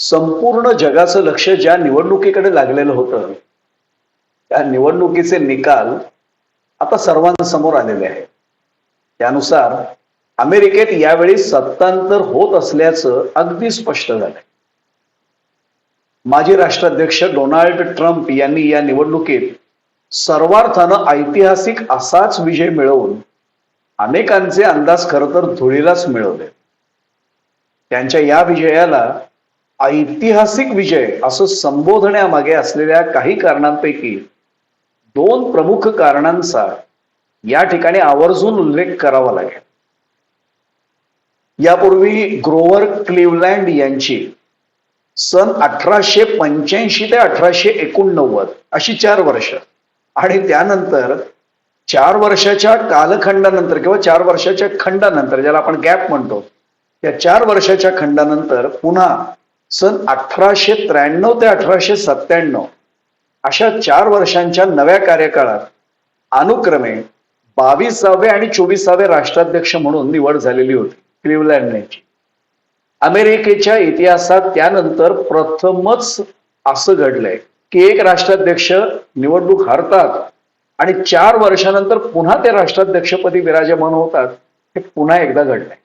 संपूर्ण जगाचं लक्ष ज्या निवडणुकीकडे लागलेलं होतं त्या निवडणुकीचे निकाल आता सर्वांसमोर आलेले आहेत. त्यानुसार अमेरिकेत यावेळी सत्तांतर होत असल्याचं अगदी स्पष्ट झालंय. माजी राष्ट्राध्यक्ष डोनाल्ड ट्रम्प यांनी या निवडणुकीत सर्वार्थानं ऐतिहासिक असाच विजय मिळवून अनेकांचे अंदाज खरं तर धुळीलाच मिळवले. त्यांच्या या विजयाला ऐतिहासिक विजय असं संबोधण्यामागे असलेल्या काही कारणांपैकी दोन प्रमुख कारणांचा या ठिकाणी आवर्जून उल्लेख करावा लागेल. यापूर्वी ग्रोवर क्लिवलँड यांची सन अठराशे पंच्याऐंशी ते अठराशे एकोणनव्वद अशी चार वर्ष आणि त्यानंतर चार वर्षाच्या कालखंडानंतर किंवा चार वर्षाच्या खंडानंतर ज्याला आपण गॅप म्हणतो त्या चार वर्षाच्या खंडानंतर पुन्हा सन अठराशे त्र्याण्णव ते अठराशे सत्त्याण्णव अशा चार वर्षांच्या नव्या कार्यकाळात अनुक्रमे बावीसावे आणि चोवीसावे राष्ट्राध्यक्ष म्हणून निवड झालेली होती क्लिवलँड यांची अमेरिकेच्या इतिहासात त्यानंतर प्रथमच असं घडलंय की एक राष्ट्राध्यक्ष निवडणूक हरतात आणि चार वर्षानंतर पुन्हा ते राष्ट्राध्यक्षपदी विराजमान होतात हे पुन्हा एकदा घडलंय.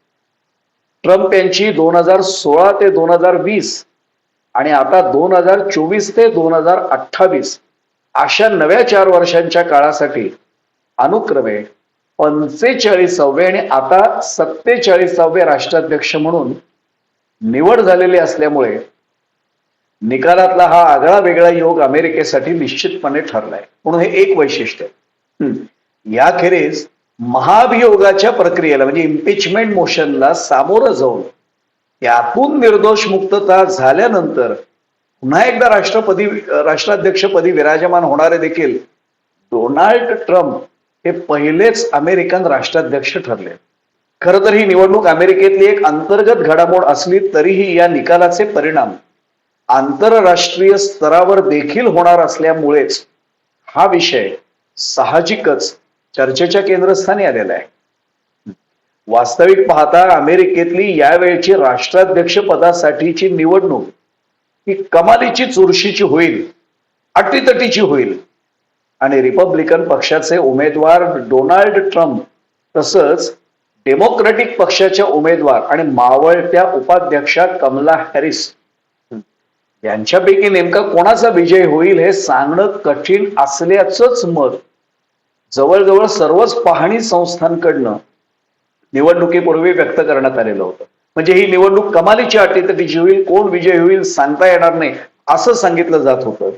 ट्रम्प यांची दोन हजार सोळा ते दोन हजार वीस आणि आता दोन हजार चोवीस ते दोन हजार अठ्ठावीस अशा नव्या चार वर्षांच्या काळासाठी अनुक्रमे पंचेचाळीसावे आणि आता सत्तेचाळीसावे राष्ट्राध्यक्ष म्हणून निवड झालेली असल्यामुळे निकालातला हा आगळा वेगळा योग अमेरिकेसाठी निश्चितपणे ठरलाय. म्हणून हे एक वैशिष्ट्य याखेरीज महाभियोगाच्या प्रक्रियेला म्हणजे इम्पिचमेंट मोशनला सामोरं जाऊन यातून निर्दोष मुक्तता झाल्यानंतर पुन्हा एकदा राष्ट्रपती राष्ट्राध्यक्षपदी विराजमान होणारे देखील डोनाल्ड ट्रम्प हे पहिलेच अमेरिकन राष्ट्राध्यक्ष ठरले. खर तर ही निवडणूक अमेरिकेतली एक अंतर्गत घडामोड असली तरीही या निकालाचे परिणाम आंतरराष्ट्रीय स्तरावर देखील होणार असल्यामुळेच हा विषय साहजिकच चर्चेच्या केंद्रस्थानी आलेला आहे. वास्तविक पाहता अमेरिकेतली यावेळची राष्ट्राध्यक्ष पदासाठीची निवडणूक ही कमालीची चुरशीची होईल अटीतटीची होईल. आणि रिपब्लिकन पक्षाचे उमेदवार डोनाल्ड ट्रम्प तसंच डेमोक्रेटिक पक्षाच्या उमेदवार आणि मावळत्या उपाध्यक्षा कमला हॅरिस यांच्यापैकी नेमका कोणाचा विजय होईल हे सांगणं कठीण असल्याचंच मत जवळजवळ सर्वच पाहणी संस्थांकडनं निवडणुकीपूर्वी व्यक्त करण्यात आलेलं होतं. म्हणजे ही निवडणूक कमालीची अटी तर विजय होईल कोण विजय होईल सांगता येणार नाही असं सांगितलं जात होतं.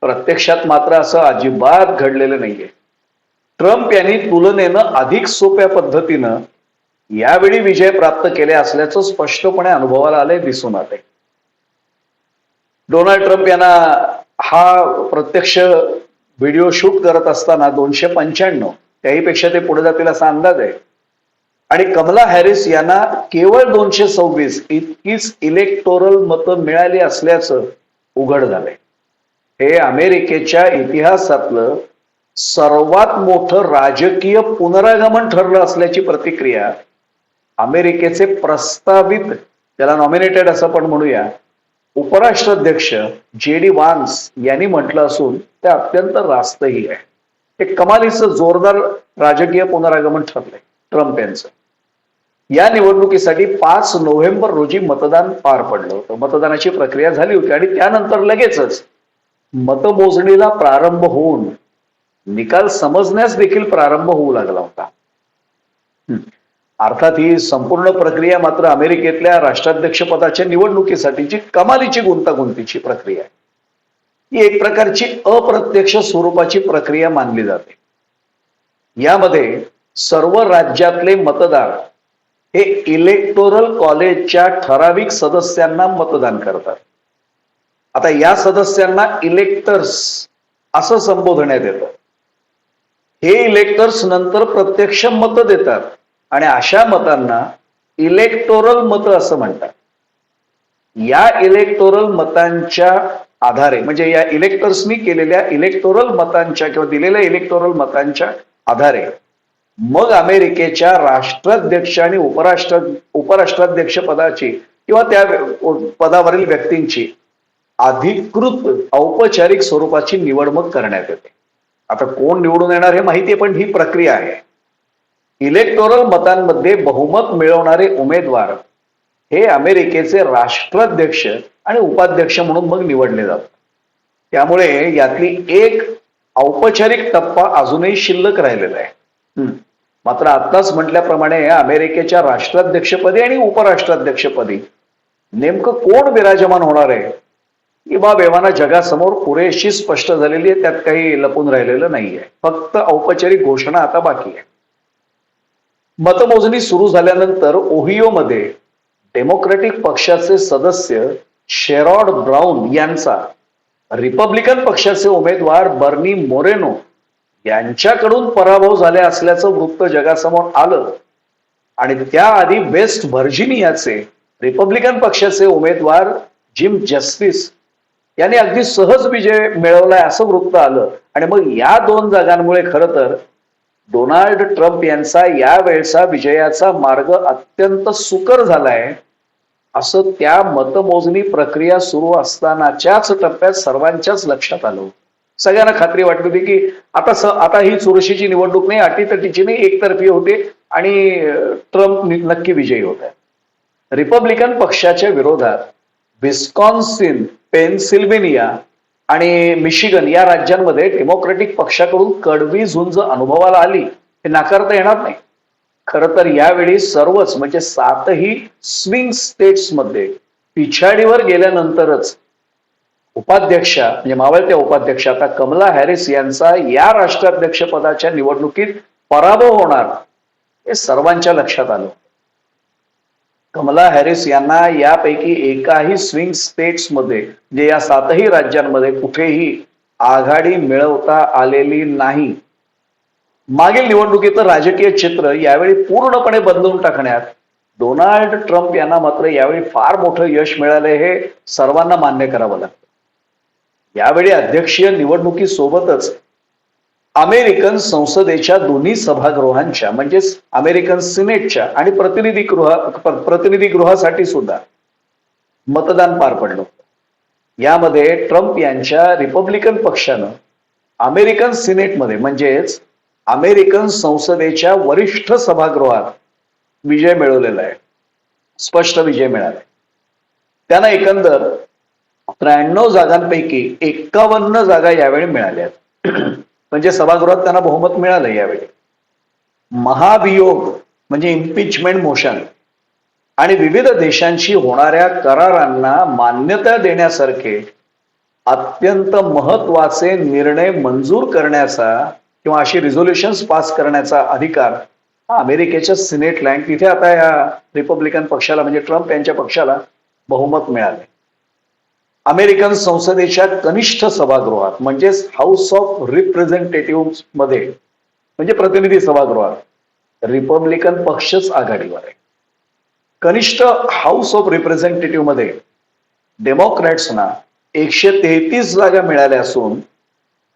प्रत्यक्षात मात्र असं अजिबात घडलेलं नाहीये. ट्रम्प यांनी तुलनेनं अधिक सोप्या पद्धतीनं यावेळी विजय प्राप्त केले असल्याचं स्पष्टपणे अनुभवाला आले दिसून आले डोनाल्ड ट्रम्प यांना हा प्रत्यक्ष व्हिडिओ शूट करत असताना दोनशे पंच्याण्णव त्याहीपेक्षा ते पुढे जातील असा अंदाज आहे. आणि कमला हॅरिस यांना केवळ दोनशे सव्वीस इतकीच इलेक्टोरल मतं मिळाली असल्याचं उघड झालंय. हे अमेरिकेच्या इतिहासातलं सर्वात मोठं राजकीय पुनरागमन ठरलं असल्याची प्रतिक्रिया अमेरिकेचे प्रस्तावित त्याला नॉमिनेटेड असं पण म्हणूया उपराष्ट्राध्यक्ष जे डी वान्स यांनी म्हटलं असून ते अत्यंत रास्तही आहे. हे कमालीचं जोरदार राजकीय पुनरागमन ठरलंय ट्रम्प यांचं. या निवडणुकीसाठी पाच नोव्हेंबर रोजी मतदान पार पडलं होतं. मतदानाची प्रक्रिया झाली होती आणि त्यानंतर लगेचच मतमोजणीला प्रारंभ होऊन निकाल समजण्यास देखील प्रारंभ होऊ लागला होता. अर्थात ही संपूर्ण प्रक्रिया मात्र अमेरिकेतल्या राष्ट्राध्यक्षपदाच्या निवडणुकीसाठीची कमालीची गुंतागुंतीची प्रक्रिया आहे. ही एक प्रकारची अप्रत्यक्ष स्वरूपाची प्रक्रिया मानली जाते. यामध्ये सर्व राज्यातले मतदार हे इलेक्टोरल कॉलेजच्या ठराविक सदस्यांना मतदान करतात. आता या सदस्यांना इलेक्टर्स असं संबोधण्यात येतं. हे इलेक्टर्स नंतर प्रत्यक्ष मत देतात. आणि अशा मतांना इलेक्टोरल मतं असं म्हणतात. या इलेक्टोरल मतांच्या आधारे म्हणजे या इलेक्टर्सनी केलेल्या इलेक्टोरल मतांच्या किंवा दिलेल्या इलेक्टोरल मतांच्या आधारे मग अमेरिकेच्या राष्ट्राध्यक्ष आणि उपराष्ट्र उपराष्ट्राध्यक्ष पदाची किंवा त्या पदावरील व्यक्तींची अधिकृत औपचारिक स्वरूपाची निवड मग करण्यात येते. आता कोण निवडून येणार हे माहिती आहे पण ही प्रक्रिया आहे. इलेक्टोरल मतांमध्ये बहुमत मिळवणारे उमेदवार हे अमेरिकेचे राष्ट्राध्यक्ष आणि उपाध्यक्ष म्हणून मग निवडले जातात. त्यामुळे यातली एक औपचारिक टप्पा अजूनही शिल्लक राहिलेला आहे. मात्र आत्ताच म्हटल्याप्रमाणे अमेरिकेच्या राष्ट्राध्यक्षपदी आणि उपराष्ट्राध्यक्षपदी नेमकं कोण विराजमान होणार आहे? ही बाब एव्हाना जगासमोर पुरेशी स्पष्ट झालेली आहे त्यात काही लपून राहिलेलं नाहीये. फक्त औपचारिक घोषणा आता बाकी आहे. मतमोजणी सुरू झाल्यानंतर ओहिओमध्ये डेमोक्रॅटिक पक्षाचे सदस्य शेरॉड ब्राऊन यांचा रिपब्लिकन पक्षाचे उमेदवार बर्नी मोरेनो यांच्याकडून पराभव झाले असल्याचं वृत्त जगासमोर आलं. आणि त्याआधी वेस्ट व्हर्जिनियाचे रिपब्लिकन पक्षाचे उमेदवार जिम जस्टिस यांनी अगदी सहज विजय मिळवलाय असं वृत्त आलं. आणि मग या दोन जागांमुळे खरं तर डोनाल्ड ट्रम्प यांचा या वेळचा विजयाचा मार्ग अत्यंत सुकर झालाय. असं त्या मतमोजणी प्रक्रिया सुरू असतानाच्याच टप्प्यात सर्वांच्याच लक्षात आलं. सगळ्यांना खात्री वाटली होती की आता स आता ही चुरशीची निवडणूक नाही अटीतटीची नाही एकतर्फी होते आणि ट्रम्प नक्की विजयी होत आहे रिपब्लिकन पक्षाच्या विरोधात विस्कॉन्सिन पेनसिल्व्हेनिया आणि मिशिगन या राज्यांमध्ये डेमोक्रेटिक पक्षाकडून कडवी झुंज अनुभवाला आली हे नाकारता येणार नाही. खरं तर यावेळी सर्वच म्हणजे सातही स्विंग स्टेट्समध्ये पिछाडीवर गेल्यानंतरच उपाध्यक्षा म्हणजे मावळत्या उपाध्यक्ष आता कमला हॅरिस यांचा या राष्ट्राध्यक्ष पदाच्या निवडणुकीत पराभव होणार हे सर्वांच्या लक्षात आलं. कमला हॅरिस यांना यापैकी एकाही स्विंग स्टेट्समध्ये म्हणजे या सातही राज्यांमध्ये कुठेही आघाडी मिळवता आलेली नाही. मागील निवडणुकीचं राजकीय चित्र यावेळी पूर्णपणे बदलून टाकण्यात डोनाल्ड ट्रम्प यांना मात्र यावेळी फार मोठं यश मिळालं हे सर्वांना मान्य करावं लागतं. यावेळी अध्यक्षीय निवडणुकीसोबतच अमेरिकन संसदेच्या दोन्ही सभागृहांच्या म्हणजेच अमेरिकन सिनेटच्या आणि प्रतिनिधी गृह प्रतिनिधी गृहासाठी सुद्धा मतदान पार पडलं यामध्ये ट्रम्प यांच्या रिपब्लिकन पक्षानं अमेरिकन सिनेटमध्ये म्हणजेच अमेरिकन संसदेच्या वरिष्ठ सभागृहात विजय मिळवलेला आहे. स्पष्ट विजय मिळाला त्यांना एकंदर त्र्याण्णव जागांपैकी एक्कावन्न जागा यावेळी मिळाल्या आहेत. म्हणजे सभागृहात त्यांना बहुमत मिळालं यावेळी. महाभियोग म्हणजे इम्पिचमेंट मोशन आणि विविध देशांशी होणाऱ्या करारांना मान्यता देण्यासारखे अत्यंत महत्त्वाचे निर्णय मंजूर करण्याचा किंवा अशी रिझोल्युशन्स पास करण्याचा अधिकार हा अमेरिकेच्या सिनेट लँड तिथे आता या रिपब्लिकन पक्षाला म्हणजे ट्रम्प यांच्या पक्षाला बहुमत मिळाले अमेरिकन संसदेच्या कनिष्ठ सभागृहात म्हणजेच हाऊस ऑफ रिप्रेझेंटेटिव्हमध्ये म्हणजे प्रतिनिधी सभागृहात रिपब्लिकन पक्षच आघाडीवर आहे. कनिष्ठ हाऊस ऑफ रिप्रेझेंटेटिव्हमध्ये डेमोक्रॅट्सना एकशे तेहतीस जागा मिळाल्या असून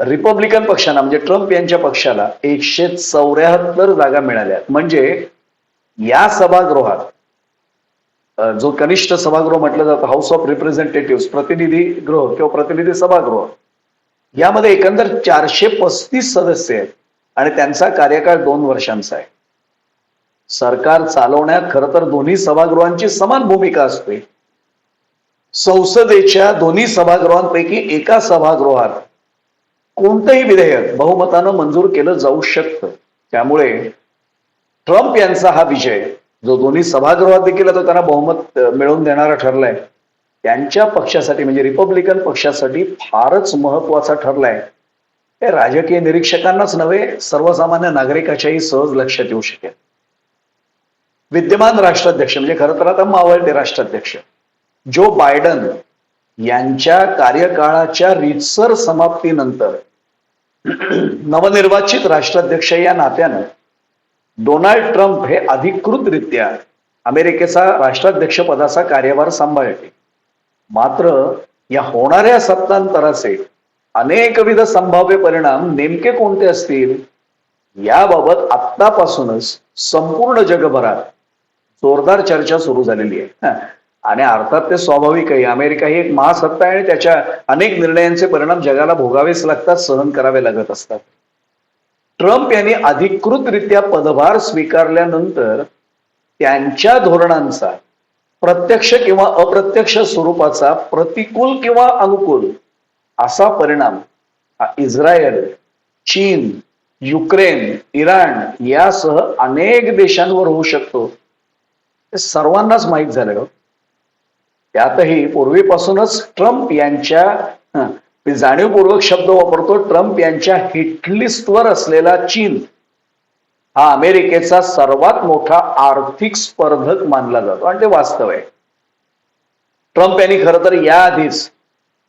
रिपब्लिकन पक्षाला म्हणजे ट्रम्प यांच्या पक्षाला एकशे चौऱ्याहत्तर जागा मिळाल्या. म्हणजे या सभागृहात जो कनिष्ठ सभागृह म्हटलं जातं हाऊस ऑफ रिप्रेझेंटेटिव्ह प्रतिनिधी गृह किंवा प्रतिनिधी सभागृह. यामध्ये एकंदर चारशे पस्तीस सदस्य आहेत आणि त्यांचा कार्यकाळ दोन वर्षांचा आहे. सरकार चालवण्यात खरं तर दोन्ही सभागृहांची समान भूमिका असते. संसदेच्या दोन्ही सभागृहांपैकी एका सभागृहात कोणतंही विधेयक बहुमतानं मंजूर केलं जाऊ शकतं. त्यामुळे ट्रम्प यांचा हा विजय जो दोन्ही सभागृहात देखील आता त्यांना बहुमत मिळवून देणारा ठरलाय त्यांच्या पक्षासाठी म्हणजे रिपब्लिकन पक्षासाठी फारच महत्त्वाचा ठरलाय. हे राजकीय निरीक्षकांनाच नव्हे सर्वसामान्य नागरिकाच्याही सहज लक्षात येऊ शकेल. विद्यमान राष्ट्राध्यक्ष म्हणजे खरं तर आता मावळते राष्ट्राध्यक्ष जो बायडन यांच्या कार्यकाळाच्या रितसर समाप्तीनंतर नवनिर्वाचित राष्ट्राध्यक्ष या नात्यानं डोनाल्ड ट्रम्प हे अधिकृतरित्या अमेरिकेचा राष्ट्राध्यक्ष पदाचा कार्यभार सांभाळते मात्र या होणाऱ्या सत्तांतराचे अनेकविध संभाव्य परिणाम नेमके कोणते असतील याबाबत आत्तापासूनच संपूर्ण जगभरात जोरदार चर्चा सुरू झालेली आहे. आणि अर्थात ते स्वाभाविक आहे. अमेरिका ही एक महासत्ता आहे आणि त्याच्या अनेक निर्णयांचे परिणाम जगाला भोगावेच लागतात सहन करावे लागत असतात. ट्रम्प यांनी अधिकृतरित्या पदभार स्वीकारल्यानंतर त्यांच्या धोरणांचा प्रत्यक्ष किंवा अप्रत्यक्ष स्वरूपाचा प्रतिकूल किंवा अनुकूल असा परिणाम हा इस्रायल चीन युक्रेन इराण यासह अनेक देशांवर होऊ शकतो. हे सर्वांनाच माहीत झालं. त्यातही पूर्वीपासूनच ट्रम्प यांच्या मी जाणीवपूर्वक शब्द वापरतो ट्रम्प यांच्या हिटलिस्टवर असलेला चीन हा अमेरिकेचा सर्वात मोठा आर्थिक स्पर्धक मानला जातो. आणि ते वास्तव आहे. ट्रम्प यांनी खरं तर याआधीच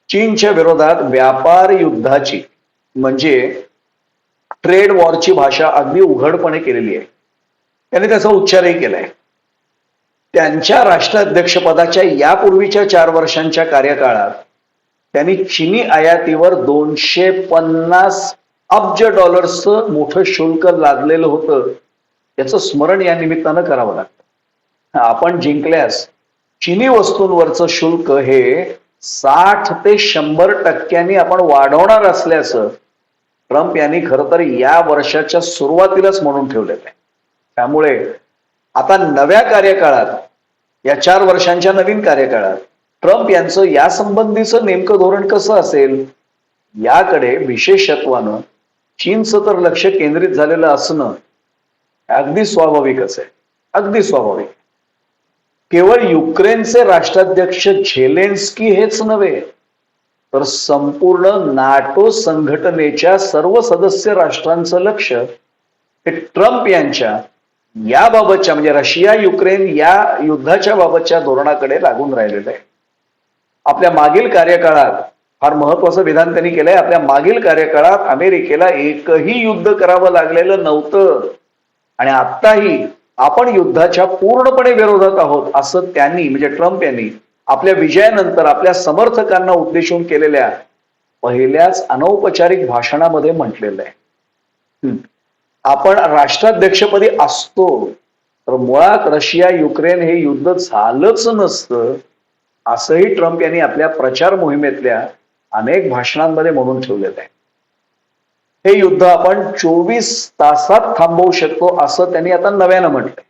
चीनच्या विरोधात व्यापार युद्धाची म्हणजे ट्रेड वॉरची भाषा अगदी उघडपणे केलेली आहे. त्यांनी त्याचा उच्चारही केलाय. त्यांच्या राष्ट्राध्यक्षपदाच्या यापूर्वीच्या चार वर्षांच्या कार्यकाळात त्यांनी चिनी आयातीवर दोनशे पन्नास अब्ज डॉलर्सचं मोठं शुल्क लादलेलं होतं. याचं स्मरण या निमित्तानं करावं लागतं. आपण जिंकल्यास चिनी वस्तूंवरचं शुल्क हे साठ ते शंभर टक्क्यांनी आपण वाढवणार असल्याचं ट्रम्प यांनी खरं तर या वर्षाच्या सुरुवातीलाच म्हणून ठेवलेलं आहे. त्यामुळे आता नव्या कार्यकाळात या चार वर्षांच्या नवीन कार्यकाळात ट्रम्प यांचं या संबंधीचं नेमकं धोरण कसं असेल? याकडे विशेषत्वानं चीनचं तर लक्ष केंद्रित झालेलं असणं अगदी स्वाभाविकच आहे. अगदी स्वाभाविक. केवळ युक्रेनचे राष्ट्राध्यक्ष झेलेन्स्की हेच नव्हे तर संपूर्ण नाटो संघटनेच्या सर्व सदस्य राष्ट्रांचं लक्ष हे ट्रम्प यांच्या याबाबतच्या म्हणजे रशिया युक्रेन या युद्धाच्या बाबतच्या धोरणाकडे लागून राहिलेलं आहे. आपल्या मागील कार्यकाळात फार महत्वाचं विधान त्यांनी केलंय. आपल्या मागील कार्यकाळात अमेरिकेला एकही युद्ध करावं लागलेलं नव्हतं. आणि आत्ताही आपण युद्धाच्या पूर्णपणे विरोधात आहोत असं त्यांनी म्हणजे ट्रम्प यांनी आपल्या विजयानंतर आपल्या समर्थकांना उद्देशून केलेल्या पहिल्याच अनौपचारिक भाषणामध्ये म्हटलेलं आहे. आपण राष्ट्राध्यक्षपदी असतो तर मुळात रशिया युक्रेन हे युद्ध झालंच नसतं. असंही ट्रम्प यांनी आपल्या प्रचार मोहिमेतल्या अनेक भाषणांमध्ये म्हणून ठेवलेलं आहे. हे युद्ध आपण चोवीस तासात थांबवू शकतो असं त्यांनी आता नव्यानं म्हटलंय.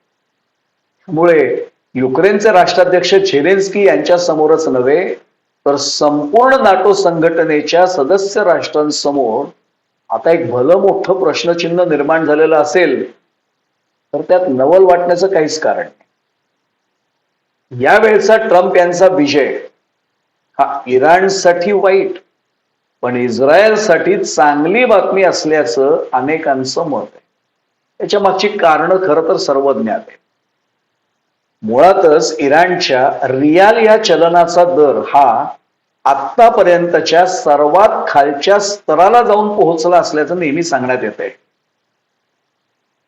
त्यामुळे युक्रेनचे राष्ट्राध्यक्ष झेलेन्स्की यांच्या समोरच नव्हे तर संपूर्ण नाटो संघटनेच्या सदस्य राष्ट्रांसमोर आता एक भलं मोठं प्रश्नचिन्ह निर्माण झालेलं असेल तर त्यात नवल वाटण्याचं काहीच कारण नाही. यावेळचा ट्रम्प यांचा विजय. हा इराणसाठी वाईट पण इस्रायलसाठी चांगली बातमी असल्याचं अनेकांचं मत आहे. त्याच्या मागची कारणं खरं तर सर्वज्ञात आहे मुळातच इराणच्या रियाल या चलनाचा दर हा आतापर्यंतच्या सर्वात खालच्या स्तराला जाऊन पोहोचला असल्याचं नेहमी सांगण्यात येत आहे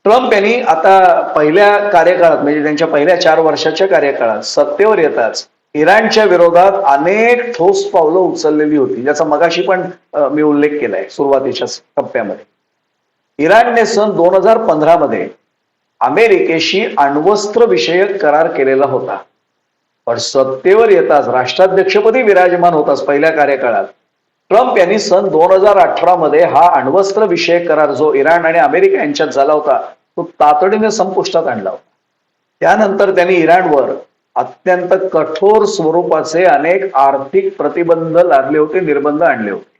ट्रम्प यांनी आता पहिल्या कार्यकाळात म्हणजे त्यांच्या पहिल्या चार वर्षाच्या कार्यकाळात सत्तेवर येताच इराणच्या विरोधात अनेक ठोस पावलं उचललेली होती ज्याचा मगाशी पण मी उल्लेख केलाय सुरुवातीच्या टप्प्यामध्ये. इराणने सन दोन हजार पंधरा मध्ये अमेरिकेशी अण्वस्त्र विषयक करार केलेला होता. पण सत्तेवर येताच राष्ट्राध्यक्षपदी विराजमान होताच पहिल्या कार्यकाळात. ट्रम्प यांनी सन दोन हजार अठरा मध्ये हा अण्वस्त्र विषयक करार जो इराण आणि अमेरिका यांच्यात झाला होता तो तातडीने संपुष्टात आणला होता. त्यानंतर त्यांनी इराणवर अत्यंत कठोर स्वरूपाचे अनेक आर्थिक प्रतिबंध लादले होते निर्बंध आणले होते.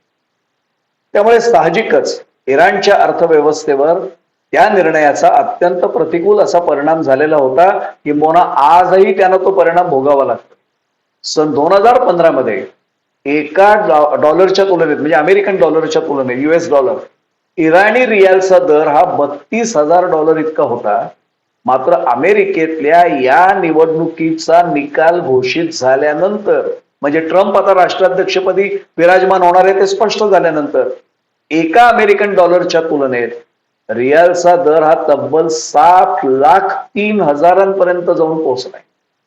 त्यामुळे साहजिकच इराणच्या अर्थव्यवस्थेवर त्या निर्णयाचा अत्यंत प्रतिकूल असा परिणाम झालेला होता किंबहुना आजही त्यांना तो परिणाम भोगावा लागतो. सन दोन हजार पंधरा मध्ये एका डॉलरच्या तुलनेत म्हणजे अमेरिकन डॉलरच्या तुलनेत युएस डॉलर इराणी रियालचा दर हा बत्तीस हजार डॉलर इतका होता. मात्र अमेरिकेतल्या या निवडणुकीचा निकाल घोषित झाल्यानंतर म्हणजे ट्रम्प आता राष्ट्राध्यक्षपदी विराजमान होणार आहे ते स्पष्ट झाल्यानंतर एका अमेरिकन डॉलरच्या तुलनेत रियालचा दर हा तब्बल सात लाख तीन हजारांपर्यंत जाऊन पोहोचलाय.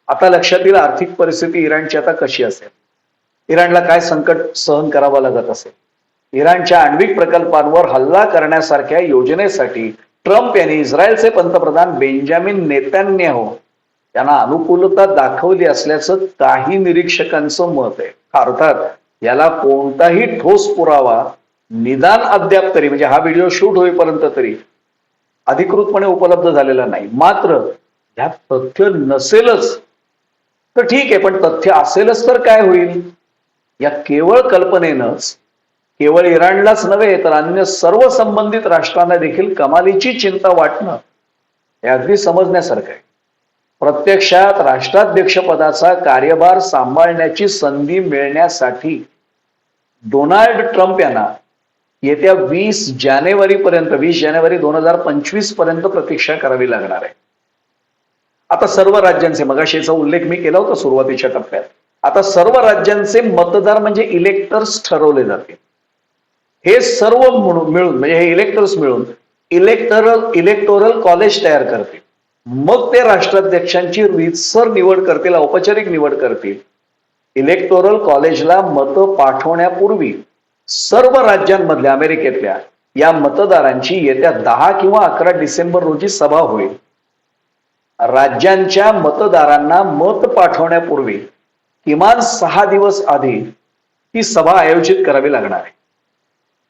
आता लक्षात येईल आर्थिक परिस्थिती इराणची आता कशी असेल? इराणला काय संकट सहन करावं लागत असेल? इराणच्या आण्विक प्रकल्पांवर हल्ला करण्यासारख्या योजनेसाठी ट्रम्प यांनी इस्रायलचे पंतप्रधान बेंजामिन नेतान्याहो त्यांना अनुकूलता दाखवली असल्याचं काही निरीक्षकांचं मत आहे. अर्थात याला कोणताही ठोस पुरावा निदान अद्याप तरी म्हणजे हा व्हिडिओ शूट होईपर्यंत तरी अधिकृतपणे उपलब्ध झालेला नाही. मात्र ह्यात तथ्य नसेलच. तर ठीक आहे पण तथ्य असेलच तर काय होईल? या केवळ कल्पनेनंच केवळ इराणलाच नव्हे तर अन्य सर्व संबंधित राष्ट्रांना देखील कमालीची चिंता वाटणं हे अगदी समजण्यासारखं आहे. प्रत्यक्षात राष्ट्राध्यक्षपदाचा कार्यभार सांभाळण्याची संधी मिळण्यासाठी डोनाल्ड ट्रम्प यांना येत्या वीस जानेवारी पर्यंत वीस जानेवारी दोन हजार पंचवीसपर्यंत प्रतीक्षा करावी लागणार आहे. आता सर्व राज्यांचे मगाशीचा उल्लेख मी केला होता सुरुवातीच्या टप्प्यात. आता सर्व राज्यांचे मतदार म्हणजे इलेक्टर्स ठरवले जातील. हे सर्व म्हणून मिळून म्हणजे हे इलेक्टर्स मिळून इलेक्टरल इलेक्टोरल कॉलेज तयार करतील. मग ते राष्ट्राध्यक्षांची रीतसर निवड करतील औपचारिक निवड करतील. इलेक्टोरल कॉलेजला मतं पाठवण्यापूर्वी सर्व राज्यांमधल्या अमेरिकेतल्या या मतदारांची येत्या दहा किंवा अकरा डिसेंबर रोजी सभा होईल. राज्यांच्या मतदारांना मत पाठवण्यापूर्वी किमान सहा दिवस आधी ही सभा आयोजित करावी लागणार आहे.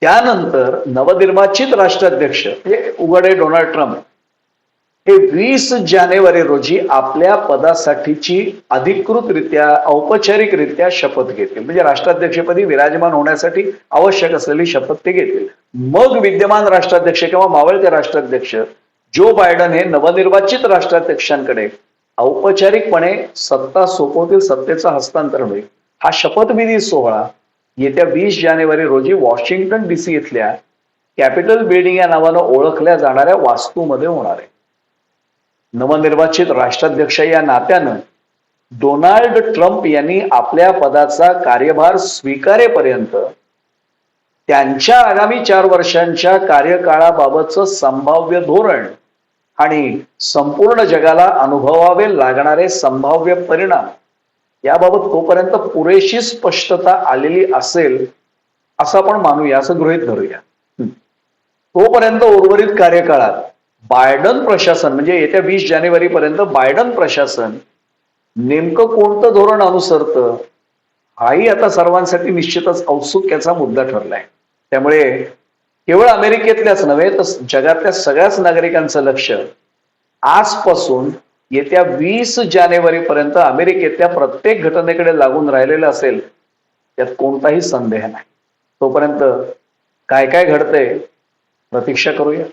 त्यानंतर नवनिर्वाचित राष्ट्राध्यक्ष हे उघडे डोनाल्ड ट्रम्प हे वीस जानेवारी रोजी आपल्या पदासाठीची अधिकृतरित्या औपचारिकरित्या शपथ घेतील. म्हणजे राष्ट्राध्यक्षपदी विराजमान होण्यासाठी आवश्यक असलेली शपथ ते घेतील. मग विद्यमान राष्ट्राध्यक्ष किंवा मावळते राष्ट्राध्यक्ष जो बायडन हे नवनिर्वाचित राष्ट्राध्यक्षांकडे औपचारिकपणे सत्ता सोपवतील सत्तेचं हस्तांतरण होईल. हा शपथविधी सोहळा येत्या वीस जानेवारी रोजी वॉशिंग्टन डीसी इथल्या कॅपिटल बिल्डिंग या नावानं ओळखल्या जाणाऱ्या वास्तूमध्ये होणार आहे. नवनिर्वाचित राष्ट्राध्यक्ष या नात्यानं डोनाल्ड ट्रम्प यांनी आपल्या पदाचा कार्यभार स्वीकारेपर्यंत त्यांच्या आगामी चार वर्षांच्या कार्यकाळाबाबतचं संभाव्य धोरण आणि संपूर्ण जगाला अनुभवावे लागणारे संभाव्य परिणाम याबाबत तोपर्यंत पुरेशी स्पष्टता आलेली असेल असं आपण मानूया असं गृहित धरूया. तोपर्यंत उर्वरित कार्यकाळात बायडन प्रशासन म्हणजे येत्या वीस जानेवारी पर्यंत बायडन प्रशासन नेमकं कोणतं धोरण अनुसरतं हाही आता सर्वांसाठी निश्चितच औत्सुक्याचा मुद्दा ठरलाय. त्यामुळे केवळ अमेरिकेतल्याच नव्हे तर जगातल्या सगळ्याच नागरिकांचं लक्ष आजपासून येत्या वीस जानेवारी पर्यंत अमेरिकेतल्या प्रत्येक घटनेकडे लागून राहिलेलं असेल त्यात कोणताही संदेह नाही. तोपर्यंत काय काय घडतंय प्रतीक्षा करूया.